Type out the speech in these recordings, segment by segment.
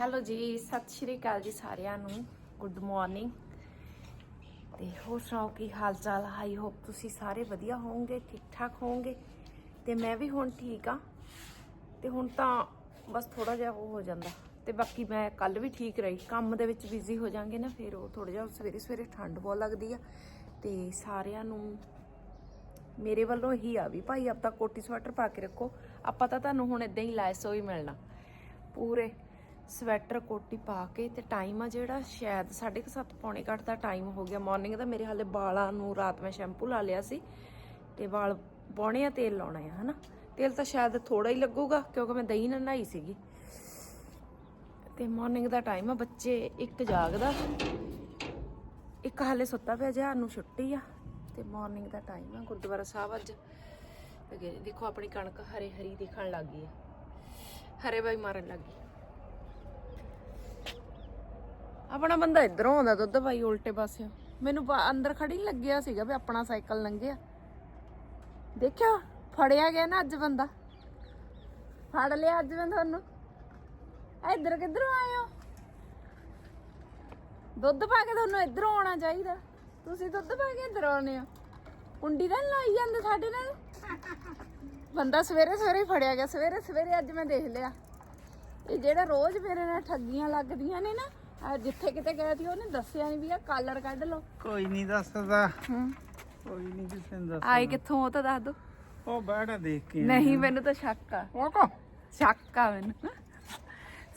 Hello ਜੀ, ਸਤਿ ਸ਼੍ਰੀ ਅਕਾਲ ਜੀ ਸਾਰਿਆਂ ਨੂੰ। ਗੁੱਡ ਮਾਰਨਿੰਗ ਤੇ ਹੋਰ ਸੁਣਾਓ, ਕੀ ਹਾਲ ਚਾਲ ਆਈ ਹੋਪ ਤੁਸੀਂ ਸਾਰੇ ਵਧੀਆ ਹੋਵੋਗੇ ਠੀਕ ਠਾਕ ਹੋਵੋਗੇ। ਤੇ ਮੈਂ ਵੀ ਹੁਣ ਠੀਕ ਆ। ਤੇ ਹੁਣ ਤਾਂ ਬਸ ਥੋੜਾ ਜਿਹਾ ਉਹ ਹੋ ਜਾਂਦਾ। ਤੇ ਬਾਕੀ ਮੈਂ ਕੱਲ ਵੀ ਠੀਕ ਰਹੀ। ਕੰਮ ਦੇ ਵਿੱਚ ਬਿਜ਼ੀ ਹੋ ਜਾਾਂਗੇ ਨਾ, ਫਿਰ ਉਹ ਥੋੜਾ ਜਿਹਾ ਸਵੇਰੇ ਸਵੇਰੇ ਠੰਡ ਬਹੁਤ ਲੱਗਦੀ ਆ। ਤੇ ਸਾਰਿਆਂ ਨੂੰ, ਮੇਰੇ ਵੱਲੋਂ ਹੀ ਆ ਵੀ ਭਾਈ ਆਪਦਾ ਕੋਟੀ ਸਵੈਟਰ ਪਾ ਕੇ ਰੱਖੋ। ਆਪਾਂ ਤਾਂ ਤੁਹਾਨੂੰ ਹੁਣ ਇਦਾਂ ਹੀ ਲੈਸੋ ਹੀ ਮਿਲਣਾ। ਪੂਰੇ ਸਵੈਟਰ, ਕੋਟੀ ਪਾ ਕੇ ਤੇ ਟਾਈਮ ਆ ਜਿਹੜਾ ਸ਼ਾਇਦ 7:30 ਪੌਣੇ ਘੱਟ ਦਾ ਟਾਈਮ ਹੋ ਗਿਆ। ਮਾਰਨਿੰਗ ਦਾ ਮੇਰੇ ਹਾਲੇ ਵਾਲਾਂ ਨੂੰ ਰਾਤ ਮੈਂ ਸ਼ੈਂਪੂ ਲਾ ਲਿਆ ਸੀ ਤੇ ਵਾਲ ਪਾਉਣੇ ਆ, ਤੇਲ ਲਾਉਣਾ ਆ, ਹਨਾ? ਤੇਲ ਤਾਂ ਸ਼ਾਇਦ ਥੋੜਾ ਹੀ ਲੱਗੂਗਾ ਕਿਉਂਕਿ ਮੈਂ ਦਹੀਂ ਨਾਲ ਨਹਾਈ ਸੀਗੀ। ਤੇ ਮਾਰਨਿੰਗ ਦਾ ਟਾਈਮ ਆ, ਬੱਚੇ ਇੱਕ ਜਾਗਦਾ। ਇੱਕ ਹਾਲੇ ਸੁੱਤਾ ਪਿਆ ਜਿਹਾ ਨੂੰ ਛੁੱਟੀ ਆ। ਤੇ ਮਾਰਨਿੰਗ ਦਾ ਟਾਈਮ ਆ, ਗੁਰਦੁਆਰਾ ਸਾਹਿਬ ਅੱਜ। ਅਗੇ ਦੇਖੋ ਆਪਣੀ ਕਣਕ ਹਰੇ ਹਰੀ ਦਿਖਣ ਲੱਗ ਗਈ ਆ। ਹਰੇ ਬਾਈ ਮਾਰਨ ਲੱਗ ਗਈ ਆਪਣਾ ਬੰਦਾ ਇਧਰੋਂ ਆਉਂਦਾ ਦੁੱਧ ਭਾਈ ਉਲਟੇ ਪਾਸਿਓਂ। ਮੈਨੂੰ ਅੰਦਰ ਖੜੀ ਨੀ ਲੱਗਿਆ ਸੀਗਾ ਵੀ ਆਪਣਾ ਸਾਈਕਲ ਲੰਘਿਆ। ਦੇਖਿਆ, ਫੜਿਆ ਗਿਆ ਨਾ ਅੱਜ ਬੰਦਾ। ਫੜ ਲਿਆ ਅੱਜ ਮੈਂ ਤੁਹਾਨੂੰ। ਇੱਧਰ ਕਿੱਧਰੋਂ ਆਏ ਹੋ? ਦੁੱਧ ਪਾ ਕੇ ਤੁਹਾਨੂੰ ਇੱਧਰੋਂ ਆਉਣਾ ਚਾਹੀਦਾ। ਤੁਸੀਂ ਦੁੱਧ ਪਾ ਕੇ ਇੱਧਰ ਆਉਨੇ ਹੋ। ਕੁੰਡੀ ਤਾਂ ਲਾਈ ਜਾਂਦੇ ਸਾਡੇ ਨਾਲ। ਬੰਦਾ ਸਵੇਰੇ ਸਵੇਰੇ ਫੜਿਆ ਗਿਆ। ਸਵੇਰੇ ਸਵੇਰੇ ਅੱਜ ਮੈਂ ਦੇਖ ਲਿਆ। ਇਹ ਜਿਹੜਾ ਰੋਜ਼ ਮੇਰੇ ਨਾਲ ਠੱਗੀਆਂ ਲੱਗਦੀਆਂ ਨੇ ਨਾ ਜਿੱਥੇ ਕਿਤੇ ਗਏ ਸੀ ਉਹਨੇ ਦੱਸਿਆ ਨਹੀਂ ਵੀ ਆ ਕਾਲਰ ਕੱਢ ਲਓ। ਕੋਈ ਨਹੀਂ ਦੱਸਦਾ। ਹੂੰ। ਕੋਈ ਨਹੀਂ ਕਿਸੇ ਨੂੰ ਦੱਸ ਆਏ ਕਿੱਥੋਂ ਉਹ ਤਾਂ ਦੱਸ ਦੋ। ਉਹ ਬੈਠਾ ਦੇਖ ਕੇ ਨਹੀਂ ਮੈਨੂੰ ਤਾਂ ਸ਼ੱਕ ਆ। ਉਹ ਕੋ ਸ਼ੱਕ ਆ ਮੈਨੂੰ।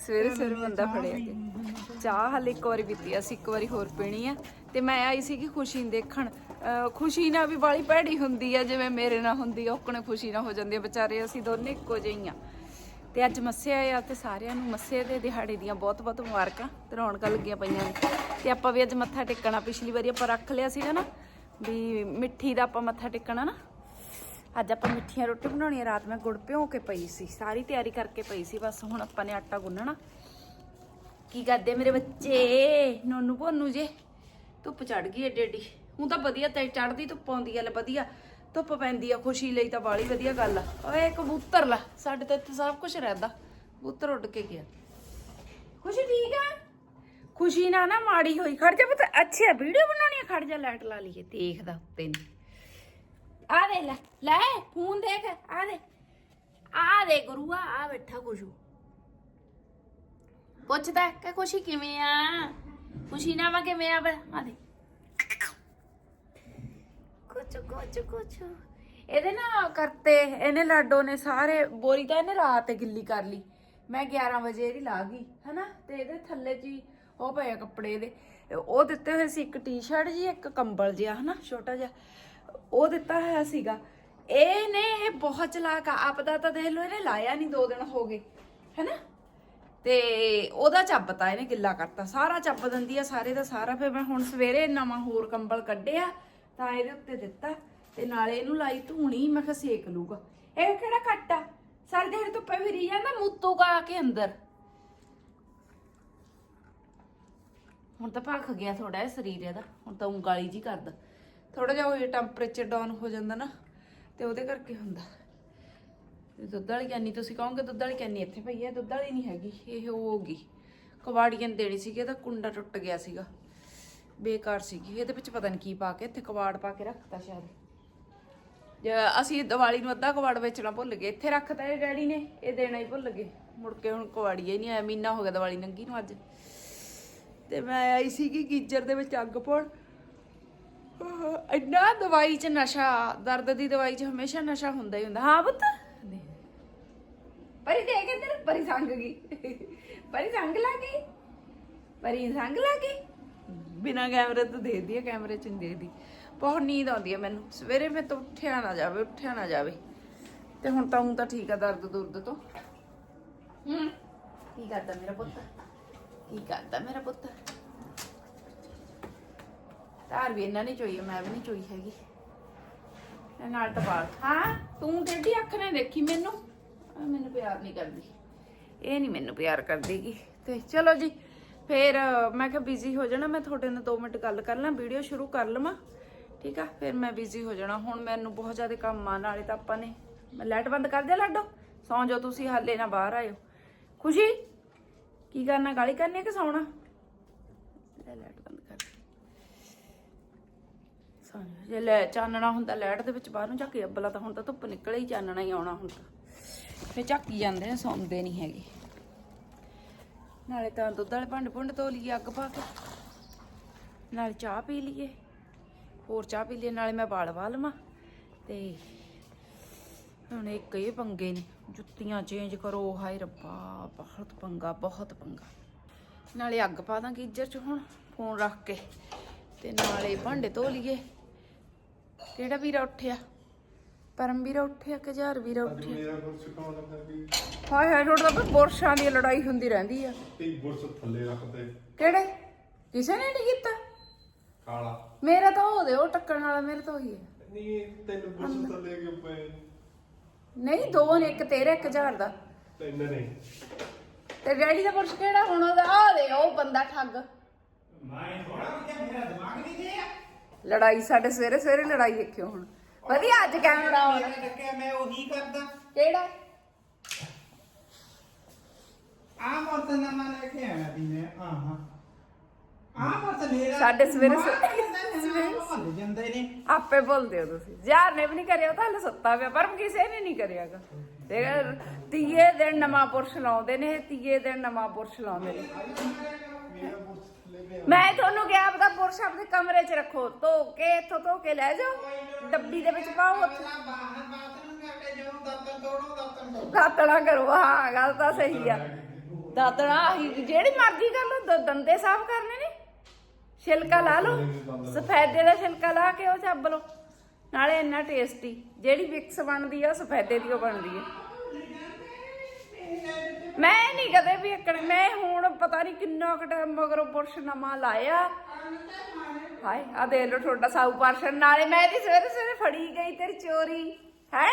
ਸਵੇਰੇ ਸਵੇਰੇ ਬੰਦਾ ਫੜਿਆ। ਗਿਆ ਚਾਹ ਹਲੇ ਇੱਕ ਵਾਰੀ ਪੀਤੀ ਆ ਸੀ ਇੱਕ ਵਾਰੀ ਹੋਰ ਪੀਣੀ ਆ। ਤੇ ਮੈਂ ਆਈ ਸੀ ਕਿ ਖੁਸ਼ੀ ਨੂੰ ਦੇਖਣ। ਖੁਸ਼ੀ ਨਾਲ ਵੀ ਬਾਲੀ ਭੈੜੀ ਹੁੰਦੀ ਆ ਜਿਵੇਂ ਮੇਰੇ ਨਾਲ ਹੁੰਦੀ ਆ ਉਹਕਣੇ ਖੁਸ਼ੀ ਨਾਲ ਹੋ ਜਾਂਦੀ ਆ। ਵਿਚਾਰੇ ਅਸੀਂ ਦੋਨੇ ਇੱਕੋ ਜਿਹੀਆਂ ਤੇ ਅੱਜ ਮੱਸਿਆ ਆ ਤੇ ਸਾਰਿਆਂ ਨੂੰ ਮੱਸੇ ਦੇ ਦਿਹਾੜੇ ਦੀਆਂ ਬਹੁਤ ਬਹੁਤ ਮੁਬਾਰਕਾਂ ਤੇ ਰੌਣਕਾਂ ਲੱਗੀਆਂ ਪਈਆਂ ਨੇ। ਤੇ ਆਪਾਂ ਵੀ ਅੱਜ ਮੱਥਾ ਟੇਕਣਾ, ਪਿਛਲੀ ਵਾਰੀ ਆਪਾਂ ਰੱਖ ਲਿਆ ਸੀਗਾ ਨਾ, ਵੀ ਮਿੱਠੀ ਦਾ ਆਪਾਂ ਮੱਥਾ ਟੇਕਣਾ ਨਾ। ਅੱਜ ਆਪਾਂ ਮਿੱਠੀਆਂ ਰੋਟੀ ਬਣਾਉਣੀ ਆ ਰਾਤ ਮੈਂ ਗੁੜ ਭਿਓ ਕੇ ਪਈ ਸੀ, ਸਾਰੀ ਤਿਆਰੀ ਕਰਕੇ ਪਈ ਸੀ, ਬਸ ਹੁਣ ਆਪਾਂ ਨੇ ਆਟਾ ਗੁੰਨਣਾ। ਕੀ ਕਰਦੇ ਮੇਰੇ ਬੱਚੇ? ਨੋਨੂ ਭੋਨੂ ਜੇ, ਧੁੱਪ ਚੜ ਗਈ ਏਡੀ ਏਡੀ। ਹੁਣ ਤਾਂ ਵਧੀਆ, ਤੇ ਚੜਦੀ ਧੁੱਪ ਆਉਂਦੀ ਆ, ਲੈ ਵਧੀਆ। ਧੁੱਪ ਪੈਂਦੀ ਆ, ਖੁਸ਼ੀ ਲਈ ਤਾਂ ਬਾਲੀ ਵਧੀਆ ਗੱਲ ਆ। ਓਏ ਕਬੂਤਰ ਲਾ, ਸਾਡੇ ਤਾਂ ਇੱਥੇ ਸਭ ਕੁਝ ਰਹਿੰਦਾ। ਕਬੂਤਰ ਉੱਡ ਕੇ ਗਿਆ। ਖੁਸ਼ੀ, ਠੀਕ ਆ? ਖੁਸ਼ੀ ਨਾ ਨਾ ਮਾੜੀ ਹੋਈ, ਖੜ ਜਾ ਪਤਾ। ਅੱਛਾ, ਵੀਡੀਓ ਬਣਾਉਣੀ ਆ, ਖੜ ਜਾ, ਲਾਈਟ ਲਾ ਲਈਏ, ਦੇਖਦਾ ਤੈਨੂੰ ਆ ਦੇ ਲੈ ਲੈ, ਫੋਨ ਦੇਖ, ਆ ਦੇ। ਆ ਦੇ ਗੁਰੂਆ ਆ ਬੈਠਾ ਖੁਸ਼ੂ। ਪੁੱਛਦਾ ਕਿ ਖੁਸ਼ੀ ਕਿਵੇਂ ਆ? ਖੁਸ਼ੀ ਨਾ ਵਾ ਕਿਵੇਂ ਆ ਬੈ ਆ ਦੇ। ਕੁਛ ਕੁਛ ਕੁਛ ਇਹਦੇ ਨਾ ਕਰਤੇ, ਇਹਨੇ ਲਾਡੋ ਨੇ ਸਾਰੇ, ਬੋਰੀ ਤਾਂ ਇਹਨੇ ਰਾਤ ਗਿੱਲੀ ਕਰ ਲਈ। ਮੈਂ 11 ਵਜੇ ਇਹਦੀ ਲਾ ਗਈ, ਹਨਾ? ਤੇ ਇਹਦੇ ਥੱਲੇ ਜੀ ਉਹ ਪਏ ਕੱਪੜੇ ਇਹਦੇ। ਉਹ ਦਿੱਤੇ ਹੋਏ ਸੀ ਇੱਕ ਟੀ-ਸ਼ਰਟ ਜੀ, ਇੱਕ ਕੰਬਲ ਜਿਹਾ, ਹਨਾ? ਛੋਟਾ ਜਿਹਾ। ਉਹ ਦਿੱਤਾ ਹੋਇਆ ਸੀਗਾ। ਇਹਨੇ ਇਹ ਬਹੁਤ ਚਲਾਕ ਆ। ਆਪਦਾ ਤਾਂ ਦੇਖ ਲਓ, ਇਹਨੇ ਲਾਇਆ ਨਹੀਂ ਦੋ ਦਿਨ ਹੋ ਗਏ, ਹੈਨਾ? ਤੇ ਉਹਦਾ ਚੱਬਤਾ, ਇਹਨੇ ਗਿੱਲਾ ਕਰਤਾ। ਸਾਰਾ ਚੱਬ ਦਿੰਦੀ ਆ, ਸਾਰੇ ਦਾ ਸਾਰਾ। ਫਿਰ ਮੈਂ ਹੁਣ ਸਵੇਰੇ ਨਵਾਂ ਹੋਰ ਕੰਬਲ ਕੱਢਿਆ। ਤਾਂ ਇਹਦੇ ਉੱਤੇ ਦਿੱਤਾ ਤੇ ਨਾਲੇ ਇਹਨੂੰ ਲਾਈ ਧੂਣੀ, ਮੈਂ ਕਿਹਾ ਸੇਕ ਲੂਗਾ ਇਹ ਕਿਹੜਾ ਕੱਟ ਆ? ਸਾਰੀ ਦਿਹਾੜੀ ਧੁੱਪੇ ਫਿਰੀ ਜਾਂਦਾ, ਮੁੱਤੂ ਕਾ ਕੇ ਅੰਦਰ। ਹੁਣ ਤਾਂ ਭੱਖ ਗਿਆ ਥੋੜਾ ਜਿਹਾ ਸਰੀਰ ਇਹਦਾ, ਹੁਣ ਤਾਂ ਉਂਗਾਲੀ ਜੀ ਕਰਦਾ। ਥੋੜਾ ਜਿਹਾ ਉਹ ਟੈਂਪਰੇਚਰ ਡਾਊਨ ਹੋ ਜਾਂਦਾ ਨਾ, ਤੇ ਉਹਦੇ ਕਰਕੇ ਹੁੰਦਾ। ਤੇ ਦੁੱਧ ਵਾਲੀ ਕੈਨੀ, ਤੁਸੀਂ ਕਹੋਗੇ ਦੁੱਧ ਵਾਲੀ ਕੈਨੀ ਇੱਥੇ ਪਈ ਹੈ ਦੁੱਧ ਵਾਲੀ ਨਹੀਂ ਹੈਗੀ, ਇਹ ਹੋ ਗਈ। ਕਵਾੜੀਆਂ ਦੇਣੀ ਸੀਗੀ, ਇਹਦਾ ਕੁੰਡਾ ਟੁੱਟ ਗਿਆ ਸੀਗਾ। ਬੇਕਾਰ ਸੀਗੀ ਇਹਦੇ ਵਿੱਚ ਪਤਾ ਨਹੀਂ ਕੀ ਪਾ ਕੇ ਇੱਥੇ ਕਵਾੜ ਪਾ ਕੇ ਰੱਖਤਾ ਸ਼ਾਇਦ। ਅਸੀਂ ਦੀਵਾਲੀ ਨੂੰ ਅੱਧਾ ਕਵਾੜ ਵੇਚਣਾ ਭੁੱਲ ਗਏ ਇੱਥੇ ਰੱਖਤਾ ਇਹ ਡੈਡੀ ਨੇ ਇਹ ਦੇਣਾ ਹੀ ਭੁੱਲ ਗਏ। ਮੁੜ ਕੇ ਹੁਣ ਕਵਾੜੀਆ ਹੀ ਨਹੀਂ ਆਇਆ ਮਹੀਨਾ ਹੋ ਗਿਆ ਦੀਵਾਲੀ ਨੰਗੀ ਨੂੰ ਅੱਜ। ਤੇ ਮੈਂ ਆਈ ਸੀਗੀ ਗੀਜਰ ਦੇ ਵਿੱਚ ਅੱਗ ਪਾਉਣ। ਇੰਨਾ ਦਵਾਈ 'ਚ ਨਸ਼ਾ ਦਰਦ ਦੀ ਦਵਾਈ 'ਚ ਹਮੇਸ਼ਾ ਨਸ਼ਾ ਹੁੰਦਾ ਹੀ ਹੁੰਦਾ। ਹਾਂ ਪੁੱਤ? ਦੇ। ਪਰੀ ਦੇਖ ਇੱਧਰ ਪਰੀ ਸੰਗ ਗਈ। ਪਰੀ ਸੰਗ ਲਾ ਗਈ। ਪਰੀ ਸੰਗ ਲਾ ਗਈ। ਬਿਨਾ ਕੈਮਰੇ ਤੋਂ ਦੇਖਦੀ ਆ ਕੈਮਰੇ 'ਚ ਨਹੀਂ ਦੇਖਦੀ ਬਹੁਤ ਨੀਂਦ ਆਉਂਦੀ ਹੈ ਮੈਨੂੰ। ਸਵੇਰੇ ਮੈਂ ਤਾਂ ਉੱਠਿਆ ਨਾ ਜਾਵੇ ਉੱਠਿਆ ਨਾ ਜਾਵੇ। ਤੇ ਹੁਣ ਤਾਂ ਹੁਣ ਤਾਂ ਠੀਕ ਆ ਦਰਦ ਦੁਰਦ ਤੋਂ। ਹੂੰ। ਕੀ ਕਰਦਾ ਮੇਰਾ ਪੁੱਤ? ਕੀ ਕਰਦਾ ਮੇਰਾ ਪੁੱਤ? ਧਾਰ ਵੀ ਇਹਨਾਂ ਨੇ ਚੋਈ ਆ, ਮੈਂ ਵੀ ਨਹੀਂ ਚੋਈ ਹੈਗੀ। ਨਾਲ ਟਪਾਲ ਹਾਂ ਤੂੰ ਟੇਢੀ ਅੱਖ ਨੇ ਦੇਖੀ ਮੈਨੂੰ? ਆ ਮੈਨੂੰ ਪਿਆਰ ਨਹੀਂ ਕਰਦੀ। ਇਹ ਨਹੀਂ ਮੈਨੂੰ ਪਿਆਰ ਕਰਦੀਗੀ ਤੇ ਚਲੋ ਜੀ ਫਿਰ ਮੈਂ ਕਿਹਾ ਬਿਜ਼ੀ ਹੋ ਜਾਣਾ, ਮੈਂ ਤੁਹਾਡੇ ਨਾਲ 2 ਮਿੰਟ ਗੱਲ ਕਰ ਲਾਂ ਵੀਡੀਓ ਸ਼ੁਰੂ ਕਰ ਲਵਾਂ। ਠੀਕ ਆ? ਫਿਰ ਮੈਂ ਬਿਜ਼ੀ ਹੋ ਜਾਣਾ। ਹੁਣ ਮੈਨੂੰ ਬਹੁਤ ਜ਼ਿਆਦਾ ਕੰਮ ਆ, ਨਾਲੇ ਤਾਂ ਆਪਾਂ ਨੇ ਮੈਂ ਲਾਈਟ ਬੰਦ ਕਰ ਦਿਆ ਲਾਡੋ। ਸੌਂ ਜਾਓ ਤੁਸੀਂ, ਹਾਲੇ ਨਾ ਬਾਹਰ ਆਇਓ। ਖੁਸ਼ੀ, ਕੀ ਕਰਨਾ, ਗਾਲੀ ਕਰਨੀ ਹੈ ਕਿ ਸੌਣਾ? ਲੈ ਲਾਈਟ ਬੰਦ ਕਰ। ਸੌਂ ਜੇ ਲੈ ਚਾਨਣਾ ਹੁੰਦਾ ਲਾਈਟ ਦੇ ਵਿੱਚ ਬਾਹਰ ਨੂੰ ਝਾਕੀ, ਅੱਬਲਾ ਤਾਂ ਹੁਣ ਤਾਂ ਧੁੱਪ ਨਿਕਲੇ ਹੀ ਚਾਨਣਾ ਹੀ ਆਉਣਾ ਹੁਣ ਤਾਂ। ਫੇ ਝਾਕੀ ਜਾਂਦੇ ਨੇ ਸੌਂਦੇ ਨਹੀਂ ਹੈਗੇ। ਨਾਲੇ ਤਾਂ ਦੁੱਧ ਵਾਲੇ ਭਾਂਡੇ ਭੁੰਡ ਧੋ ਲਈਏ, ਅੱਗ ਪਾ ਕੇ। ਨਾਲੇ ਚਾਹ ਪੀ ਲਈਏ। ਹੋਰ ਚਾਹ ਪੀ ਲਈਏ, ਨਾਲੇ ਮੈਂ ਵਾਲ ਵਾ ਲਵਾਂ। ਤੇ ਹੁਣ ਇੱਕ ਇਹ ਪੰਗੇ ਨੇ, ਜੁੱਤੀਆਂ ਚੇਂਜ ਕਰੋ। ਹਾਏ ਰੱਬਾ, ਬਹੁਤ ਪੰਗਾ ਬਹੁਤ ਪੰਗਾ। ਨਾਲੇ ਅੱਗ ਪਾ ਦਾਂ ਗੀਜਰ ਚ ਹੁਣ, ਫੋਨ ਰੱਖ ਕੇ। ਤੇ ਨਾਲੇ ਭਾਂਡੇ ਧੋ ਲਈਏ। ਕਿਹੜਾ ਵੀਰਾ ਉੱਠਿਆ? ਪਰਮ ਵੀਰਾ ਉੱਠਿਆ ਕਿ ਜਹਰ ਵੀਰਾ ਉੱਠਿਆ। ਮੇਰਾ ਬੁਰਸ਼ ਕੌਣ ਰੱਖਦਾ ਵੀ ਹਾਏ ਹਾਏ ਤੁਹਾਡਾ ਤਾਂ ਬੁਰਸ਼ਾਂ ਦੀ ਲੜਾਈ ਹੁੰਦੀ ਰਹਿੰਦੀ ਆ। ਤੇ ਬੁਰਸ਼ ਥੱਲੇ ਰੱਖਦੇ ਕਿਹੜੇ? ਕਿਸੇ ਨੇ ਨਹੀਂ ਕੀਤਾ? ਕਾਲਾ। ਮੇਰਾ ਤਾਂ ਉਹਦੇ ਉਹ ਟੱਕਣ ਵਾਲਾ ਮੇਰੇ ਤਾਂ ਉਹੀ ਹੈ ਨਹੀਂ ਤੈਨੂੰ ਬੁਰਸ਼ ਥੱਲੇ ਕਿਉਂ ਪਏ? ਨਹੀਂ ਦੋ ਨੇ ਇੱਕ ਤੇਰਾ ਇੱਕ ਹਜ਼ਾਰ ਦਾ। ਤੈਨੂੰ ਨਹੀਂ ਤੇ ਡੈਡੀ ਦਾ ਪੁਰਸ਼ ਕਿਹੜਾ? ਹੁਣ ਉਹਦਾ ਆ ਦੇ ਉਹ ਬੰਦਾ ਠੱਗ। ਲੜਾਈ ਸਾਡੇ ਸਵੇਰੇ ਸਵੇਰੇ ਲੜਾਈ ਦੇਖਿਓ ਹੁਣ। ਵਧੀਆ ਅੱਜ ਕੈਮਰਾ ਆਨ ਟੱਕਿਆ ਮੈਂ ਉਹੀ ਕਰਦਾ। ਕਿਹੜਾ? ਆ ਮਰਤ ਨਾ ਮੈਂ ਲੈ ਕੇ ਆਇਆ ਦੀ ਮੈਂ ਆਹਾਂ ਆ ਮਰਤ ਮੇਰਾ ਸਾਡੇ ਸਵੇਰੇ ਸਵੇਰੇ ਭੱਲ ਜਾਂਦੇ ਨੇ। ਆਪੇ ਬੋਲਦੇ ਹੋ ਤੁਸੀਂ। ਯਾਰ ਨੇ ਵੀ ਨਹੀਂ ਕਰਿਆ ਉਹ ਤਾਂ ਹਲੇ ਸੁੱਤਾ ਪਿਆ ਪਰ ਕਿਸੇ ਨੇ ਨਹੀਂ ਕਰਿਆਗਾ। ਤੇ ਤੀਏ ਦਿਨ ਨਵਾਂ ਪੁਰਸ਼ ਲਾਉਂਦੇ ਨੇ ਤੀਏ ਦਿਨ ਨਵਾਂ ਪੁਰਸ਼ ਲਾਉਂਦੇ ਨੇ। ਮੇਰਾ ਬੁਰਸ਼ ਥੱਲੇ ਪਿਆ ਮੈਂ ਤੁਹਾਨੂੰ ਕਿਹਾ ਆਪਦਾ ਪੁਰਸ਼ ਆਪਣੇ ਕਮਰੇ 'ਚ ਰੱਖੋ ਧੋ ਕੇ ਇੱਥੋਂ ਧੋ ਕੇ ਲੈ ਜਾਓ ਡੱਬੀ ਦੇ ਵਿੱਚ ਪਾਓ ਉੱਥੇ। ਬਾਹਰ ਬਾਥਰੂਮ ਕਰਕੇ ਜਾਓ ਦਾਤਨ ਤੋੜੋ ਦਾਤਨ ਤੋੜੋ। ਦਾਤਣਾ ਕਰੋ ਹਾਂ ਗੱਲ ਤਾਂ ਸਹੀ ਆ। ਦਾਤਣਾ ਆਹੀ ਜਿਹੜੀ ਮਰਜ਼ੀ ਕਰ ਲਓ ਦ- ਦੰਦੇ ਸਾਫ਼ ਕਰਨੇ ਨੇ। ਛਿਲਕਾ ਲਾ ਲਓ ਸਫੈਦੇ ਦਾ ਛਿਲਕਾ ਲਾ ਕੇ ਉਹ ਚੱਬ ਲਓ। ਨਾਲੇ ਇੰਨਾ ਟੇਸਟੀ ਜਿਹੜੀ ਮਿਕਸ ਬਣਦੀ ਆ ਉਹ ਸਫੈਦੇ ਦੀ ਉਹ ਬਣਦੀ ਆ। ਮੈਂ ਨਹੀਂ ਕਦੇ ਵੀ ਇੱਕ ਮੈਂ ਹੁਣ ਪਤਾ ਨਹੀਂ ਕਿੰਨਾ ਕੁ ਟਾਈਮ ਮਗਰੋਂ ਪੁਰਸ਼ ਨਵਾਂ ਲਾਇਆ। ਹਾਏ ਆ ਦੇ ਲੋ ਤੁਹਾਡਾ ਸਾਊ ਪਰਸ਼ਨ ਨਾਲੇ ਮੈਂ ਇਹਦੀ ਸਵੇਰੇ ਸਵੇਰੇ ਫੜੀ ਗਈ ਤੇਰੀ ਚੋਰੀ। ਹੈ?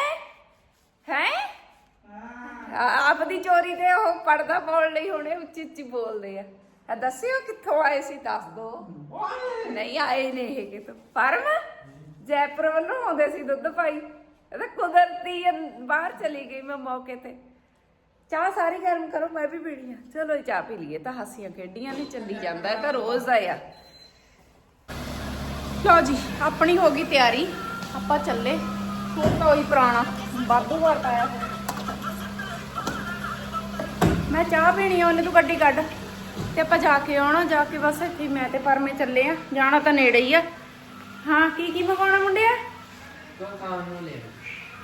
ਹੈ? ਆਪਦੀ ਚੋਰੀ ਤੇ ਉਹ ਪਰਦਾ ਪਾਉਣ ਲਈ ਹੁਣੇ ਉੱਚੀ ਉੱਚੀ ਬੋਲਦੇ ਆ। ਆ ਦੱਸਿਓ ਕਿੱਥੋਂ ਆਏ ਸੀ, ਦੱਸ ਦੋ। ਨਹੀਂ ਆਏ ਨੇ ਇਹ ਕਿਤੋਂ। ਪਰਮ, ਜੈਪੁਰ ਵੱਲੋਂ ਆਉਂਦੇ ਸੀ ਦੁੱਧ ਪਾਈ ਇਹ ਤਾਂ ਕੁਦਰਤੀ ਬਾਹਰ ਚਲੀ ਗਈ ਮੈਂ ਮੌਕੇ ਤੇ। ਚਾਹ ਸਾਰੀ ਗਰਮ ਕਰੋ, ਮੈਂ ਵੀ ਪੀਣੀ ਆ। ਚਲੋ ਜੀ, ਚਾਹ ਪੀ ਲਈਏ। ਤਾਂ ਹਾਸੀਆਂ ਖੇਡੀਆਂ ਨੇ, ਚੱਲੀ ਜਾਂਦਾ ਇਹ ਤਾਂ ਰੋਜ਼ ਦਾ ਆ। ਲਓ ਜੀ, ਆਪਣੀ ਹੋ ਗਈ ਤਿਆਰੀ। ਆਪਾਂ ਚੱਲੇ। ਹੋਰ ਤਾਂ ਉਹੀ ਪੁਰਾਣਾ ਵਾਧੂ ਵਾਰ ਪਾਇਆ ਮੈਂ ਚਾਹ ਪੀਣੀ ਆ, ਉਹਨੇ ਤੂੰ ਗੱਡੀ ਕੱਢ। ਤੇ ਆਪਾਂ ਜਾ ਕੇ ਆਉਣਾ, ਜਾ ਕੇ ਬਸ ਇੱਥੇ ਮੈਂ ਤੇ ਪਰਮੇ ਚੱਲੇ ਆ। ਜਾਣਾ ਤਾਂ ਨੇੜੇ ਹੀ ਆ। ਹਾਂ ਕੀ ਕੀ ਮੰਗਵਾਉਣਾ ਮੁੰਡਿਆ? ਦੁਕਾਨ ਨੂੰ ਲੈ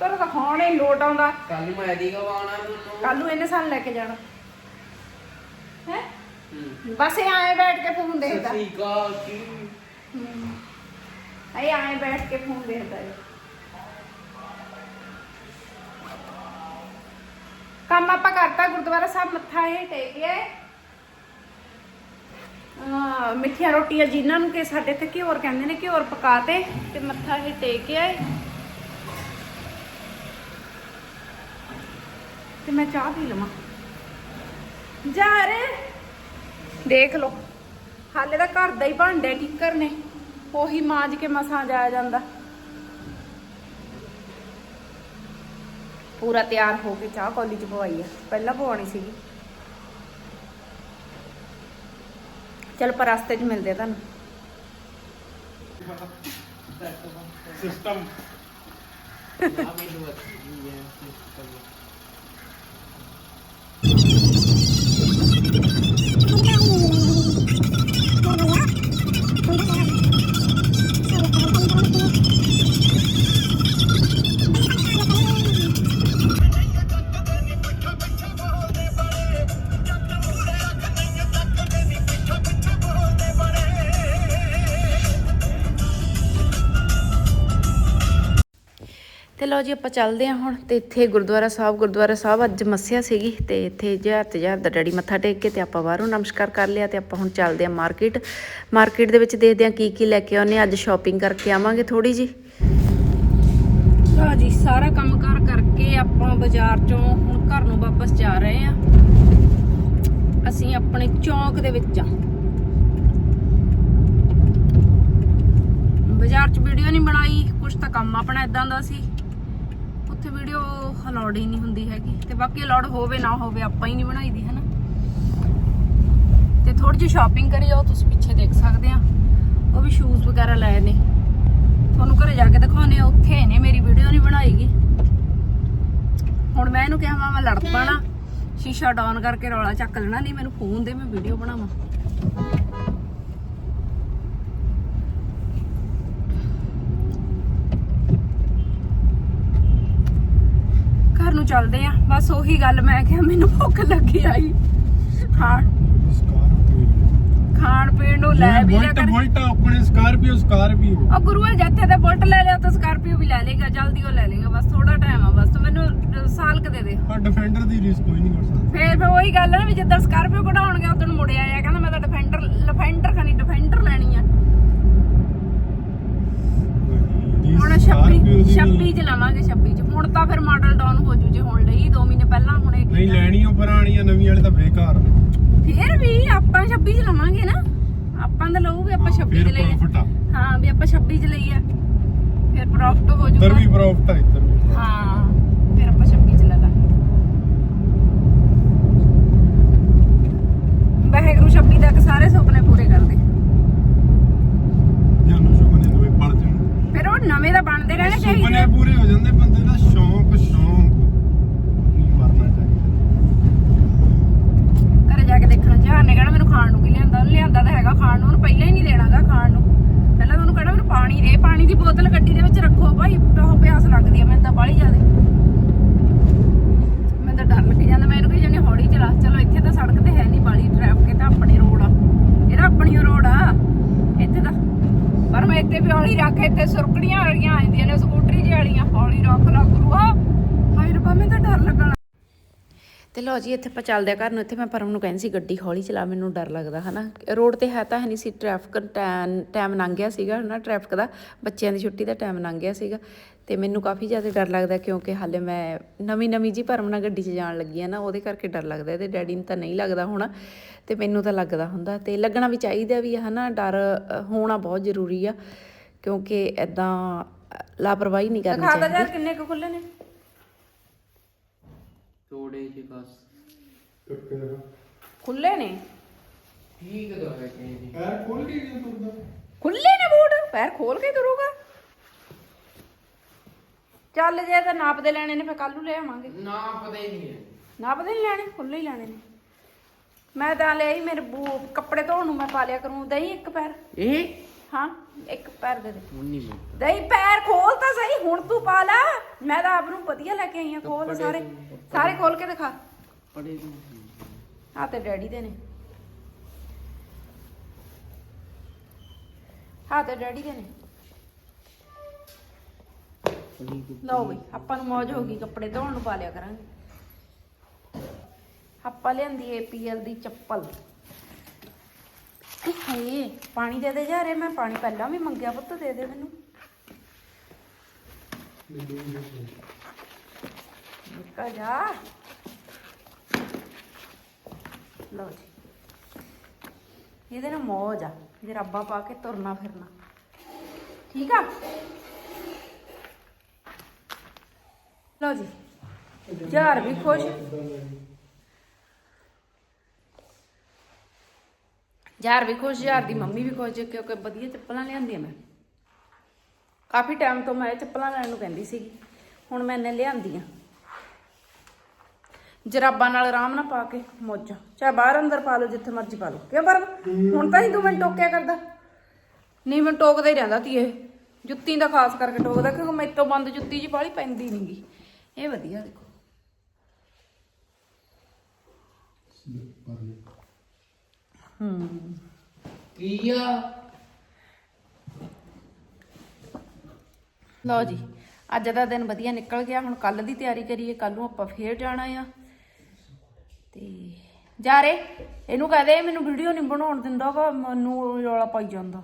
ਤੇਰਾ ਤਾਂ ਖਾਣਾ ਹੀ ਲੋਟ ਆਉਂਦਾ। ਕੱਲ ਮੈਂ ਦੀ ਗਵਾਉਣਾ ਮੈਨੂੰ। ਕੱਲ ਨੂੰ ਇਹਨੇ ਸਾਨੂੰ ਲੈ ਕੇ ਜਾਣਾ। ਹੈ? ਬਸ ਇਹ ਆਏ ਬੈਠ ਕੇ ਫੋਨ ਦੇਖਦਾ। ਸਸੀ ਕਾ ਕੀ ਇਹ ਆਏ ਬੈਠ ਕੇ ਫੋਨ ਦੇਖਦਾ ਹੈ ਕੰਮ ਆਪਾਂ ਕਰਤਾ ਗੁਰਦੁਆਰਾ ਸਾਹਿਬ ਮੱਥਾ ਇਹ ਟੇਕਿਆ ਆ ਮਿੱਠੀਆਂ ਰੋਟੀਆਂ ਜਿਨ੍ਹਾਂ ਨੂੰ ਕਿ ਸਾਡੇ ਤੇ ਘਿਓਰ ਕਹਿੰਦੇ ਨੇ ਘਿਓਰ ਪਕਾਤੇ ਤੇ ਮੱਥਾ ਇਹ ਟੇਕਿਆ ਤੇ ਮੈਂ ਚਾਹ ਪੀ ਲਵਾਂ। ਜਾ ਰੇ। ਦੇਖ ਲਓ ਹਾਲੇ ਤਾਂ ਘਰ ਦਾ ਹੀ ਭਾਂਡੇ ਠੀਕਰ ਨੇ ਉਹੀ ਮਾਂਜ ਕੇ ਮਸਾਂ ਜਾਇਆ ਜਾਂਦਾ। ਪੂਰਾ ਤਿਆਰ ਹੋ ਕੇ ਚਾਹ ਕੌਲੀ ਚ ਪਵਾਈ ਆ ਪਹਿਲਾਂ ਪਵਾਉਣੀ ਸੀਗੀ। ਚਲ ਪਰ ਰਸਤੇ 'ਚ ਮਿਲਦੇ ਆ ਤੁਹਾਨੂੰ। ਸਿਸਟਮ ਆ ਮੈਨੂੰ ਅੱਛੀ ਹੈ ਸਿਸਟਮ ਤੇ ਲਓ ਜੀ, ਆਪਾਂ ਚੱਲਦੇ ਹਾਂ ਹੁਣ ਤੇ ਇੱਥੇ ਗੁਰਦੁਆਰਾ ਸਾਹਿਬ ਗੁਰਦੁਆਰਾ ਸਾਹਿਬ ਅੱਜ ਮੱਸਿਆ ਸੀਗੀ ਤੇ ਇੱਥੇ ਜਹਰ ਤੇ ਜਹਰ ਦਾ ਡੈਡੀ ਮੱਥਾ ਟੇਕ ਕੇ ਤੇ ਆਪਾਂ ਬਾਹਰੋਂ ਨਮਸਕਾਰ ਕਰ ਲਿਆ ਤੇ ਆਪਾਂ ਹੁਣ ਚੱਲਦੇ ਹਾਂ ਮਾਰਕੀਟ। ਮਾਰਕੀਟ ਦੇ ਵਿੱਚ ਦੇਖਦੇ ਹਾਂ ਕੀ ਕੀ ਲੈ ਕੇ ਆਉਨੇ ਅੱਜ ਸ਼ਾਪਿੰਗ ਕਰਕੇ ਆਵਾਂਗੇ ਥੋੜੀ ਜੀ ਲਓ ਜੀ, ਸਾਰਾ ਕੰਮ ਕਾਰ ਕਰਕੇ ਆਪਾਂ ਬਾਜ਼ਾਰ ਚੋਂ ਹੁਣ ਘਰ ਨੂੰ ਵਾਪਸ ਜਾ ਰਹੇ ਹਾਂ। ਅਸੀਂ ਆਪਣੇ ਚੌਂਕ ਦੇ ਵਿੱਚ ਆ ਬਾਜ਼ਾਰ 'ਚ ਵੀਡੀਓ ਨਹੀਂ ਬਣਾਈ ਕੁਝ ਤਾਂ ਕੰਮ ਆਪਣਾ ਇਦਾਂ ਦਾ ਸੀ। ਉੱਥੇ ਵੀਡੀਓ ਅਲਾਉਡ ਹੀ ਨਹੀਂ ਹੁੰਦੀ ਹੈਗੀ। ਤੇ ਬਾਕੀ ਅਲਾਉਡ ਹੋਵੇ ਨਾ ਹੋਵੇ, ਆਪਾਂ ਹੀ ਨਹੀਂ ਬਣਾਈ ਦੀ ਹਨਾ ਥੋੜੀ ਜਿਹੀ ਸ਼ਾਪਿੰਗ ਕਰੀ ਉਹ ਤੁਸੀਂ ਪਿੱਛੇ ਦੇਖ ਸਕਦੇ ਆ। ਉਹ ਵੀ ਸ਼ੂਜ਼ ਵਗੈਰਾ ਲਏ ਨੇ। ਤੁਹਾਨੂੰ ਘਰੇ ਜਾ ਕੇ ਦਿਖਾਉਣੇ ਆ, ਉੱਥੇ ਨੇ, ਮੇਰੀ ਵੀਡੀਓ ਨਹੀਂ ਬਣਾਈਗੀ। ਹੁਣ ਮੈਂ ਇਹਨੂੰ ਕਿਹਾ, ਮੈਂ ਲੜ ਪਾਣਾ ਸ਼ੀਸ਼ਾ ਡਾਊਨ ਕਰਕੇ ਰੌਲਾ ਚੱਕ ਲੈਣਾ, ਨਹੀਂ ਮੈਨੂੰ ਫੋਨ ਦੇ, ਮੈਂ ਵੀਡੀਓ ਬਣਾਵਾਂ। ਨੂੰ ਚੱਲਦੇ ਆ। ਬਸ ਉਹੀ ਗੱਲ ਮੈਂ ਕਿਹਾ ਮੈਨੂੰ ਭੁੱਖ ਲੱਗੀ ਆਈ। ਖਾਣ। ਖਾਣ ਪੀਣ ਨੂੰ ਲੈ ਵੀ ਲਿਆ ਕਰ ਬੁਲਟ ਆਪਣੇ ਸਕਾਰਪੀਓ ਸਕਾਰਪੀਓ। ਉਹ ਗੁਰੂਆ ਜੱਥੇ ਤੇ ਬੁਲਟ ਲੈ ਲਿਆ ਤਾਂ ਸਕਾਰਪੀਓ ਵੀ ਲੈ ਲੇਗਾ ਜਲਦੀ ਉਹ ਲੈ ਲੇਗਾ ਬਸ ਥੋੜਾ ਟਾਈਮ ਆ ਬਸ ਮੈਨੂੰ ਸਾਲ ਕ ਦੇ ਦੇ। ਪਰ ਡਿਫੈਂਡਰ ਦੀ ਰੀਸ ਕੋਈ ਨਹੀਂ ਕਰ ਸਕਦਾ। ਫੇਰ ਫੇਰ ਉਹੀ ਗੱਲ ਹੈ ਨਾ ਵੀ ਜਿੱਦਾਂ ਸਕਾਰਪੀਓ ਕਢਾਉਣਗੇ ਉਦੋਂ ਮੁੜਿਆ ਆਇਆ ਕਹਿੰਦਾ ਮੈਂ ਤਾਂ ਡਿਫੈਂਡਰ ਲਫੈਂਡਰ ਖਣੀ ਡਿਫੈਂਡਰ ਲੈਣੀ ਆ। ਹੁਣ 26 26 ਚ ਲਵਾਂਗੇ 26 ਚ। ਹੁਣ ਤਾਂ ਫਿਰ ਮਾਡਲ ਡਾਊਨ ਹੋ ਜੂ ਜੇ ਹੁਣ ਲਈ 2 ਮਹੀਨੇ ਪਹਿਲਾਂ ਹੁਣ ਇੱਕ ਨਹੀਂ ਲੈਣੀ ਉਹ ਪੁਰਾਣੀ ਆ ਨਵੀਂ ਵਾਲੇ ਤਾਂ ਬੇਕਾਰ ਆ। ਫੇਰ ਵੀ ਆਪਾਂ 26 ਚ ਲਵਾਂਗੇ ਨਾ। ਆਪਾਂ ਤਾਂ ਲਊਗੇ ਆਪਾਂ 26 ਫਿਰ ਚ ਲਈ profit ਆ। ਹਾਂ ਵੀ ਆਪਾਂ 26 ਚ ਲਈ ਆ ਫਿਰ ਪ੍ਰੋਫਿਟ ਹੋ ਇੱਧਰ ਜੂਗਾ। ਵੀ ਪ੍ਰੋਫਿਟ ਆ ਇੱਧਰ ਵੀ profit। ਹਾਂ ਫਿਰ ਆਪਾਂ 26 ਚ ਲੈ ਲਾਂਗੇ। ਵਾਹਿਗੁਰੂ 26 ਤੱਕ ਸਾਰੇ ਸੁਪਨੇ ਪੂਰੇ ਕਰ ਦੇ ਜਾਨੂੰ ਸੁਪਨੇ ਦੋਏ ਪੜ ਜਾਣ ਫਿਰ ਉਹ ਨਵੇਂ ਤਾਂ ਬਣਦੇ ਰਹਿਣੇ ਚਾਹੀਦੇ ਸੁਪਨੇ ਪੂਰੇ ਹੋ ਜਾਂਦੇ ਬੰਦੇ ਦਾ ਸ਼ੌਂਕ ਸ਼ੌਂਕ ਨਹੀਂ ਮਰਨਾ ਚਾਹੀਦਾ। ਘਰੇ ਜਾ ਕੇ ਦੇਖਣਾ ਜਹਾਨ ਨੇ ਕਹਿਣਾ ਮੈਨੂੰ ਖਾਣ ਨੂੰ ਕੀ ਲਿਆਂਦਾ ਉਹਨੇ ਲਿਆਂਦਾ ਤਾਂ ਹੈਗਾ ਖਾਣ ਨੂੰ ਉਹਨੂੰ ਪਹਿਲਾਂ ਹੀ ਨਹੀਂ ਦੇਣਾਗਾ ਖਾਣ ਨੂੰ। ਪਹਿਲਾਂ ਤੁਹਾਨੂੰ ਕਹਿਣਾ ਮੈਨੂੰ ਪਾਣੀ ਦੇ ਪਾਣੀ ਦੀ ਬੋਤਲ ਗੱਡੀ ਦੇ ਵਿੱਚ ਰੱਖੋ ਭਾਈ ਬਹੁਤ ਪਿਆਸ ਲੱਗਦੀ ਆ ਮੈਨੂੰ ਤਾਂ ਬਾਹਲੀ ਜ਼ਿਆਦਾ। ਮੈਨੂੰ ਤਾਂ ਡਰ ਲੱਗ ਜਾਂਦਾ ਮੈਂ ਇਹਨੂੰ ਕਹੀ ਜਾਂਦੀ ਹੌਲੀ ਚਲਾ ਚਲੋ ਇੱਥੇ ਤਾਂ ਸੜਕ ਤੇ ਹੈ ਨਹੀਂ ਬਾਹਲੀ ਟ੍ਰੈਫਿਕ ਤਾਂ ਆਪਣੀ ਰੋਡ ਆ। ਇਹਦਾ ਆਪਣੀ ਰੋਡ ਆ ਇੱਥੇ ਤਾਂ। ਪਰ ਮੈਂ ਇੱਥੇ ਵੀ ਹੌਲੀ ਰੱਖ, ਇੱਥੇ ਸੁਰਕੜੀਆਂ ਵਾਲੀਆਂ ਆਉਂਦੀਆਂ ਨੇ, ਸਕੂਟਰੀ ਜਿਹੀ ਵਾਲੀਆਂ, ਹੌਲੀ ਰੱਖ ਲਾ ਗੁਰੂਆ ਹਾਏ ਰੱਬਾ ਤਾਂ ਡਰ ਲੱਗਣਾ ਤੇ ਲੋ ਜੀ, ਇੱਥੇ ਆਪਾਂ ਚੱਲਦੇ ਆ ਘਰ ਨੂੰ, ਇੱਥੇ ਮੈਂ ਪਰਮ ਨੂੰ ਕਹਿੰਦੀ ਸੀ, ਗੱਡੀ ਹੌਲੀ ਚਲਾ, ਮੈਨੂੰ ਡਰ ਲੱਗਦਾ, ਹਨਾ। ਰੋਡ ਤੇ ਹੈ ਤਾਂ ਹੈ ਨਹੀਂ ਸੀ ਟ੍ਰੈਫਿਕ ਟਾਈਮ ਲੰਘ ਗਿਆ ਸੀਗਾ, ਹਨਾ ਟ੍ਰੈਫਿਕ ਦਾ। ਬੱਚਿਆਂ ਦੀ ਛੁੱਟੀ ਦਾ ਟਾਈਮ ਲੰਘ ਗਿਆ ਸੀਗਾ। ਤੇ ਮੈਨੂੰ ਕਾਫੀ ਜ਼ਿਆਦਾ ਡਰ ਲੱਗਦਾ ਕਿਉਂਕਿ ਹਾਲੇ ਮੈਂ ਨਵੀਂ ਨਵੀਂ ਜੀ ਨਾਲ ਗੱਡੀ 'ਚ ਜਾਣ ਲੱਗੀ ਆ ਨਾ ਉਹਦੇ ਕਰਕੇ ਡਰ ਲੱਗਦਾ ਤੇ ਡੈਡੀ ਨੂੰ ਤਾਂ ਨਹੀਂ ਲੱਗਦਾ ਹੋਣਾ ਤੇ ਮੈਨੂੰ ਤਾਂ ਲੱਗਦਾ ਹੁੰਦਾ ਤੇ ਲੱਗਣਾ ਵੀ ਚਾਹੀਦਾ ਵੀ ਹਨਾ ਡਰ ਹੋਣਾ ਬਹੁਤ ਜ਼ਰੂਰੀ ਆ ਕਿਉਂਕਿ ਐਦਾਂ ਲਾਪਰਵਾਹੀ ਨਹੀਂ ਕਰਨੀ ਚਾਹੀਦੀ ਯਾਰ ਕਿੰਨੇ ਕੁ ਖੁੱਲੇ ਨੇ। ਥੋੜੇ ਜਿਹੇ ਬਸ। ਖੁੱਲੇ ਨੇ। ਠੀਕ ਤਾਂ ਹੈ ਕਿ ਨਹੀਂ ਪੈਰ ਖੋਲ ਕੇ ਕਿਉਂ ਤੁਰਦਾ ਖੁੱਲੇ ਨੇ ਬੂਟ? ਪੈਰ ਖੋਲ ਕੇ ਤੁਰੂਗਾ ਚੱਲ ਜੇ ਤਾਂ ਨਾਪਦੇ ਲੈਣੇ ਨੇ ਫਿਰ ਕੱਲ ਨੂੰ ਲੈ ਆਵਾਂਗੇ। ਨਾ ਪਤਾ ਹੀ ਨਹੀਂ ਹੈ। ਨਾਪਦੇ ਨਹੀਂ ਲੈਣੇ? ਖੁੱਲੇ ਹੀ ਲੈਣੇ ਨੇ। ਮੈਂ ਤਾਂ ਲੈ ਆਈ ਮੇਰੇ ਬੂ ਕੱਪੜੇ ਧੋਣ ਨੂੰ ਮੈਂ ਪਾ ਲਿਆ ਕਰੂੰ। ਦਹੀਂ ਇੱਕ ਪੈਰ। ਇਹ? ਹਾਂ ਇੱਕ ਪੈਰ ਦੇ ਦੇ। ਹੁਣ ਨਹੀਂ ਮੈਂ ਦਹੀਂ ਪੈਰ ਖੋਲ ਤਾਂ ਸਹੀ ਹੁਣ ਤੂੰ ਪਾ ਲਾ। ਮੈਂ ਤਾਂ ਆਪ ਨੂੰ ਵਧੀਆ ਲੈ ਕੇ ਆਈ ਆ ਖੋਲ ਸਾਰੇ। ਸਾਰੇ ਖੋਲ ਕੇ ਦਿਖਾ। ਪੜੇ ਆ ਤੇ ਡੈਡੀ ਦੇ ਨੇ। ਹਾਂ ਤੇ ਡੈਡੀ ਦੇ ਨੇ। ਲਓ ਬਈ, ਆਪਾਂ ਨੂੰ ਮੌਜ ਹੋ ਗਈ, ਕੱਪੜੇ ਧੋਣ ਨੂੰ ਪਾ ਲਿਆ ਕਰਾਂਗੇ। ਆਪਾਂ ਲਿਆਂਦੀ ਏਪੀਐਲ ਦੀ ਚੱਪਲ। ਇਹ ਪਾਣੀ ਦੇ ਦੇ ਜਾ ਰੇ ਮੈਂ ਪਾਣੀ ਪਹਿਲਾਂ ਵੀ ਮੰਗਿਆ ਪੁੱਤ, ਦੇ ਦੇ ਮੈਨੂੰ। ਨਿਕਲ ਜਾ। ਲਓ ਜੀ। ਇਹਦੇ ਨਾਲ ਮੌਜ ਆ, ਜੇ ਰੱਬਾ ਪਾ ਕੇ ਤੁਰਨਾ ਫਿਰਨਾ। ਠੀਕ ਆ? ਲਓ ਜੀ ਯਾਰ ਵੀ ਖੁਸ਼। ਯਾਰ ਵੀ ਖੁਸ਼, ਯਾਰ ਦੀ ਮੰਮੀ ਵੀ ਖੁਸ਼, ਕਿਉਂਕਿ ਵਧੀਆ ਚੱਪਲਾਂ ਲਿਆਂਦੀਆਂ ਮੈਂ। ਕਾਫੀ ਟਾਈਮ ਤੋਂ ਮੈਂ ਚੱਪਲਾਂ ਲੈਣ ਨੂੰ ਕਹਿੰਦੀ ਸੀਗੀ, ਹੁਣ ਮੈਂ ਇਹਨੇ ਲਿਆਂਦੀਆਂ। ਜਰਾਬਾਂ ਨਾਲ ਆਰਾਮ ਨਾਲ ਪਾ ਕੇ ਮੋਜਾ। ਚਾਹੇ ਬਾਹਰ ਅੰਦਰ ਪਾ ਲਓ, ਜਿੱਥੇ ਮਰਜ਼ੀ ਪਾ ਲਓ। ਕਿਉਂ ਪਰਮ ਹੁਣ ਤਾਂ ਹੀ ਤੂੰ ਮੈਨੂੰ ਟੋਕਿਆ ਕਰਦਾ। ਨਹੀਂ, ਮੈਨੂੰ ਟੋਕਦਾ ਹੀ ਰਹਿੰਦਾ ਤੀ ਇਹ। ਜੁੱਤੀ ਦਾ ਖਾਸ ਕਰਕੇ ਟੋਕਦਾ, ਕਿਉਂਕਿ ਮੇਰੇ ਤੋਂ ਬੰਦ ਜੁੱਤੀ ਜੀ ਬਾਹਲੀ ਪੈਂਦੀ ਨਹੀਂਗੀ ਇਹ ਵਧੀਆ ਦੇਖੋ। ਹੂੰ ਕੀ ਆ? ਲਓ ਜੀ ਅੱਜ ਦਾ ਦਿਨ ਵਧੀਆ ਨਿਕਲ ਗਿਆ। ਹੁਣ ਕੱਲ ਦੀ ਤਿਆਰੀ ਕਰੀਏ ਕੱਲ ਨੂੰ ਆਪਾਂ ਫੇਰ ਜਾਣਾ ਆ। ਤੇ ਜਾ ਰੇ ਇਹਨੂੰ ਕਹਦੇ ਮੈਨੂੰ ਵੀਡੀਓ ਨਹੀਂ ਬਣਾਉਣ ਦਿੰਦਾ ਵਾ ਮੈਨੂੰ ਰੌਲਾ ਪਾਈ ਜਾਂਦਾ।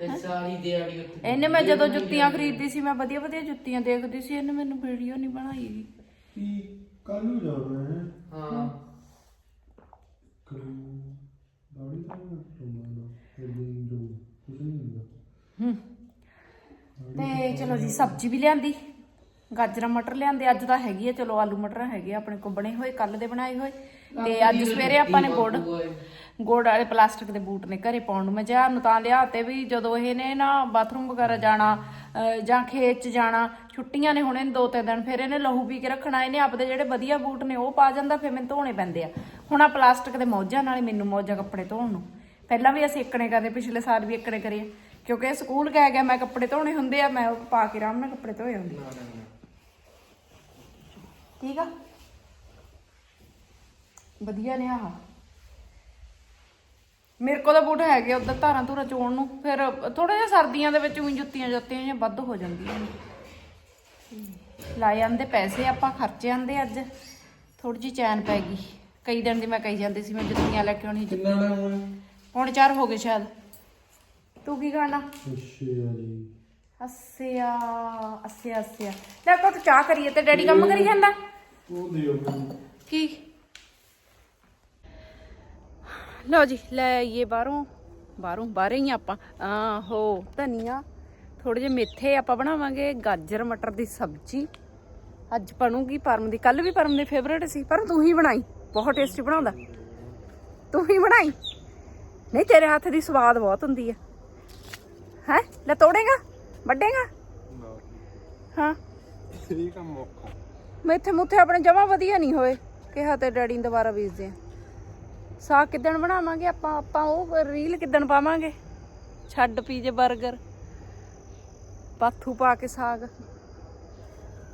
ਤੇ ਸਾਰੀ ਦਿਹਾੜੀ ਉੱਥੇ ਇਹਨੇ ਮੈਂ ਜਦੋਂ ਜੁੱਤੀਆਂ ਖਰੀਦਦੀ ਸੀ ਮੈਂ ਵਧੀਆ ਵਧੀਆ ਜੁੱਤੀਆਂ ਦੇਖਦੀ ਸੀ ਇਹਨੇ ਮੈਨੂੰ ਵੀਡੀਓ ਨਹੀਂ ਬਣਾਈ। ਗੀ। ਕੀ? ਕੱਲ ਨੂੰ ਜਾਣਾ ਹੈ। ਹਾਂ। ਕਰੂ ਦਾੜੀ ਤਾਂ ਤੁਮਨਾ ਇਹ ਦਿਨ ਜੋ ਕੁਝ ਨਹੀਂ ਹੁੰਦਾ। ਤੇ ਚਲੋ ਜੀ ਸਬਜ਼ੀ ਵੀ ਲਿਆਂਦੀ। ਗਾਜਰਾਂ ਮਟਰ ਲਿਆਂਦੇ ਅੱਜ ਤਾਂ ਹੈਗੀ ਆ ਚਲੋ ਆਲੂ ਮਟਰ ਹੈਗੇ ਆ ਆਪਣੇ ਕੋਲ ਬਣੇ ਹੋਏ ਕੱਲ ਦੇ ਬਣਾਏ ਹੋਏ। ਤੇ ਅੱਜ ਸਵੇਰੇ ਆਪਾਂ ਨੇ ਗੁੜ ਗੁੜ ਵਾਲੇ ਪਲਾਸਟਿਕ ਦੇ ਬੂਟ ਨੇ ਘਰੇ ਪਾਉਣ ਨੂੰ। ਮੈਂ ਜਹਾਰ ਨੂੰ ਤਾਂ ਲਿਆ ਤੇ ਵੀ ਜਦੋਂ ਇਹ ਨੇ ਨਾ ਬਾਥਰੂਮ ਵਗੈਰਾ ਜਾਣਾ ਜਾਂ ਖੇਤ ਚ ਜਾਣਾ ਛੁੱਟੀਆਂ ਨੇ ਹੁਣ ਇਹਨੂੰ ਦੋ ਤਿੰਨ ਦਿਨ ਫਿਰ ਇਹਨੇ ਲਹੂ ਪੀ ਕੇ ਰੱਖਣਾ ਇਹਨੇ ਆਪਦੇ ਜਿਹੜੇ ਵਧੀਆ ਬੂਟ ਨੇ ਉਹ ਪਾ ਜਾਂਦਾ ਫਿਰ ਮੈਨੂੰ ਧੋਣੇ ਪੈਂਦੇ ਆ। ਹੁਣ ਆ ਪਲਾਸਟਿਕ ਦੇ ਮੌਜਾਂ ਨਾਲ ਮੈਨੂੰ ਮੌਜਾਂ ਕੱਪੜੇ ਧੋਣ ਨੂੰ। ਪਹਿਲਾਂ ਵੀ ਅਸੀਂ ਇੱਕਣੇ ਕਰਦੇ ਪਿਛਲੇ ਸਾਲ ਵੀ ਇੱਕਣੇ ਕਰੇ। ਕਿਉਂਕਿ ਇਹ ਸਕੂਲ ਕਹਿ ਗਿਆ ਮੈਂ ਕੱਪੜੇ ਧੋਣੇ ਹੁੰਦੇ ਆ ਮੈਂ ਉਹ ਪਾ ਕੇ ਆਰਾਮ ਨਾਲ ਕੱਪੜੇ ਧੋਏ ਹੁੰਦੇ ਠੀਕ ਆ? ਵਧੀਆ ਨੇ ਆਹ ਮੇਰੇ ਕੋਲ ਤਾਂ ਬੂਟ ਹੈਗੇ ਉਧਰ ਧਾਰਾਂ ਧੂਰਾਂ ਚੋਣ ਨੂੰ। ਫਿਰ ਥੋੜਾ ਜਿਹਾ ਸਰਦੀਆਂ ਦੇ ਵਿੱਚ ਉਹੀ ਜੁੱਤੀਆਂ ਜੁੱਤੀਆਂ ਜਿਹੀਆਂ ਵੱਧ ਹੋ ਜਾਂਦੀਆਂ ਨੇ। ਲਾਏ ਜਾਂਦੇ ਪੈਸੇ ਆਪਾਂ ਖਰਚੇ ਜਾਂਦੇ ਅੱਜ। ਥੋੜੀ ਜਿਹੀ ਚੈਨ ਪੈ ਗਈ। ਕਈ ਦਿਨ ਦੀ ਮੈਂ ਕਹੀ ਜਾਂਦੀ ਸੀ ਮੈਂ ਜੁੱਤੀਆਂ ਲੈ ਕੇ ਆਉਣੀ ਕਿੰਨਾ ਟਾਈਮ ਹੋਇਆ ਪੌਣੇ ਚਾਰ ਹੋ ਗਏ ਸ਼ਾਇਦ। ਤੂੰ ਕੀ ਖਾਣਾ? ਅੱਛਾ ਜੀ। ਅੱਸਿਆ ਅੱਸਿਆ ਅੱਸਿਆ। ਲੈ ਆਪਾਂ ਚਾਹ ਕਰੀਏ ਤੇ ਡੈਡੀ ਕੰਮ ਕਰੀ ਜਾਂਦਾ? ਉਹ ਦਿਓ ਕੀ? ਲਓ ਜੀ ਲੈ ਆਈਏ ਬਾਹਰੋਂ। ਬਾਹਰੋਂ ਬਾਹਰੇ ਹੀ ਆਪਾਂ। ਆਹੋ ਧਨੀਆ। ਥੋੜੇ ਜਿਹੇ ਮੇਥੇ ਆਪਾਂ ਬਣਾਵਾਂਗੇ ਗਾਜਰ ਮਟਰ ਦੀ ਸਬਜ਼ੀ। ਅੱਜ ਬਣੂਗੀ ਪਰਮ ਦੀ। ਕੱਲ ਵੀ ਪਰਮ ਦੀ ਫੇਵਰੇਟ ਸੀ ਪਰ ਤੂੰ ਹੀ ਬਣਾਈ। ਬਹੁਤ ਟੇਸਟੀ ਬਣਾਉਂਦਾ। ਤੂੰ ਹੀ ਬਣਾਈ। ਨਹੀਂ ਤੇਰੇ ਹੱਥ ਦੀ ਸਵਾਦ ਬਹੁਤ ਹੁੰਦੀ ਹੈ ਹੈ? ਲੈ ਤੋੜੇਗਾ? ਵੱਡੇਗਾ ਹਾਂ। ਇਹ ਮੇਥੇ ਮੁੱਥੇ ਆਪਣੇ ਜਮਾ ਵਧੀਆ ਨਹੀਂ ਹੋਏ। ਕਿਹਾ ਤੇ ਡੈਡੀ ਨੂੰ ਦੁਬਾਰਾ ਬੀਜਦੇ ਆ। ਸਾਗ ਕਿਦਣ ਬਣਾਵਾਂਗੇ? ਆਪਾਂ ਆਪਾਂ ਉਹ ਰੀਲ ਕਿਦਣ ਪਾਵਾਂਗੇ? ਛੱਡ ਪੀਜੇ 버ਗਰ ਪਾਥੂ ਪਾ ਕੇ ਸਾਗ।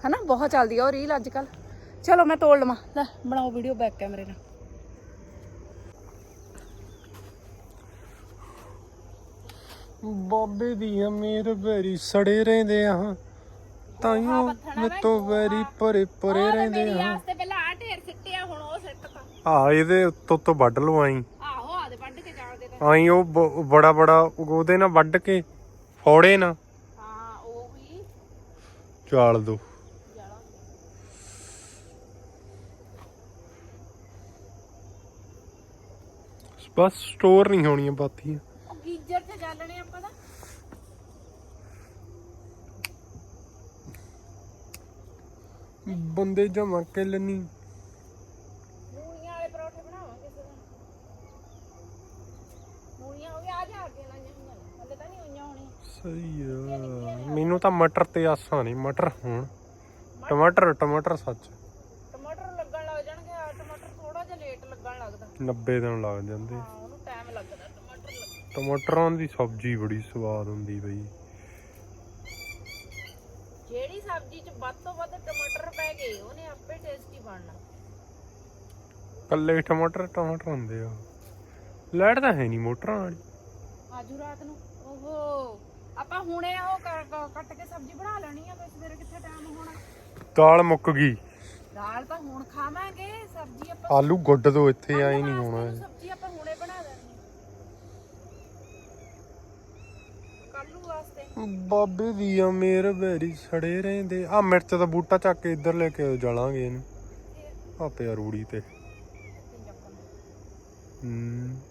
ਹਨਾ? ਬਹੁਤ ਚੱਲਦੀ ਆ ਉਹ ਰੀਲ ਅੱਜ ਕੱਲ ਚਲੋ ਮੈਂ ਤੋੜ ਲਵਾਂ। ਲੈ ਬਣਾਓ ਵੀਡੀਓ ਬੈਕ ਕੈਮਰੇ ਨਾਲ। ਬਾਬੇ ਦੀਆਂ ਮੇਰ ਬੈਰੀ ਸੜੇ ਰਹਿੰਦੇ ਆ। ਤਾਈਓ ਮੇਤੋਂ ਬੈਰੀ ਪਰੇ ਪਰੇ ਰਹਿੰਦੇ ਆ ਵਾਸਤੇ ਪਹਿਲਾਂ ਆ ਢੇਰ ਸਿੱਟਿਆ ਹੁਣ ਉਹ ਸਿੱਟਤਾ ਆ ਇਹਦੇ ਉੱਤੋਂ ਤੋਂ ਵੱਢ ਲਓ ਆਈ। ਆਹੋ ਆਦੇ ਵੱਢ ਕੇ ਜਾਣਦੇ ਤੇ। ਆਈ ਉਹ ਬ- ਬੜਾ ਬੜਾ ਉਹਦੇ ਨਾਲ ਵੱਢ ਕੇ ਫੋੜੇ ਨਾ। ਹਾਂ ਉਹ ਵੀ। ਚਾਲ ਦੋ। ਬਸ ਸਟੋਰ ਨਹੀਂ ਹੋਣੀਆਂ ਬਾਤੀਆਂ ਉਹ ਗੀਜਰ ਤੇ ਚੱਲਣੇ ਆਪਾਂ ਤਾਂ। ਬੰਦੇ ਜਮਾ ਕੇ ਲੈਣੀ ਮੂਲੀਆਂ ਵਾਲੇ ਪਰੌਠੇ ਬਣਾਵਾਂਗੇ ਕਿਸੇ ਦਿਨ ਮੂਲੀਆਂ ਹੋ ਗਿਆ ਆ ਜਾ ਕੇ ਲਾਈਆਂ ਹੋਈਆਂ ਨੇ ਹਲੇ ਤਾਂ ਨਹੀਂ ਹੋਈਆਂ ਹੋਣੀਆਂ ਸਹੀ ਆ ਮੈਨੂੰ ਤਾਂ ਮਟਰ ਤੇ ਆਸਾਂ ਨਹੀਂ ਮਟਰ ਹੋਣ। ਟਮਾਟਰ ਟਮਾਟਰ ਸੱਚ। ਟਮਾਟਰ ਲੱਗਣ ਲੱਗ ਜਾਣਗੇ ਆ ਟਮਾਟਰ ਥੋੜਾ ਜਿਹਾ ਲੇਟ ਲੱਗਣ ਲੱਗਦਾ। 90 ਦਿਨ ਲੱਗ ਜਾਂਦੇ। ਹਾਂ ਉਹਨੂੰ ਟਾਈਮ ਲੱਗਦਾ ਟਮਾਟਰ ਲੱਗ ਟਮਾਟਰਾਂ ਦੀ ਸਬਜ਼ੀ ਬੜੀ ਸਵਾਦ ਹੁੰਦੀ ਬਈ। ਜਿਹੜੀ ਸਬਜ਼ੀ 'ਚ ਵੱਧ ਤੋਂ ਵੱਧ ਟਮਾਟਰ ਪੈ ਗਏ ਉਹਨੇ ਆਪੇ ਟੇਸਟੀ ਬਣਨਾ। ਕੱਲੇ ਟਮਾਟਰ ਟਮਾਟਰ ਹੁੰਦੇ ਆ। ਲੈਟ ਤਾਂ ਹੈ ਨਹੀਂ ਮੋਟਰਾਂ ਵਾਲੀ। ਆਜੂ ਰਾਤ ਨੂੰ ਓਹੋ। ਆਪਾਂ ਹੁਣੇ ਉਹ ਕ- ਕ- ਕੱਟ ਕੇ ਸਬਜ਼ੀ ਬਣਾ ਲੈਣੀ ਆ ਬਸ ਸਵੇਰੇ ਕਿੱਥੇ ਟਾਈਮ ਹੋਣਾ? ਦਾਲ ਮੁੱਕ ਗਈ। ਦਾਲ ਤਾਂ ਹੁਣ ਖਾਵਾਂਗੇ ਸਬਜ਼ੀ ਆਪਾਂ ਆਲੂ ਗੁੱਡ ਦੋ ਇੱਥੇ ਆਈ ਨਹੀਂ ਹੋਣਾ ਇਹ। ਸਬਜ਼ੀ ਆਪਾਂ ਹੁਣੇ ਬਣਾ ਦੇਣੀ ਕੱਲੂ ਵਾਸਤੇ। ਬਾਬੇ ਦੀ ਮੇਰ ਬੈਰੀ ਸੜੇ ਰਹਿੰਦੇ। ਆ ਮਿਰਚ ਦਾ ਬੂਟਾ ਚੱਕ ਕੇ ਇੱਧਰ ਲੈ ਕੇ ਜਾਲਾਂਗੇ ਇਹਨੂੰ। ਆ ਪਿਆ ਰੂੜੀ ਤੇ। ਹੂੰ।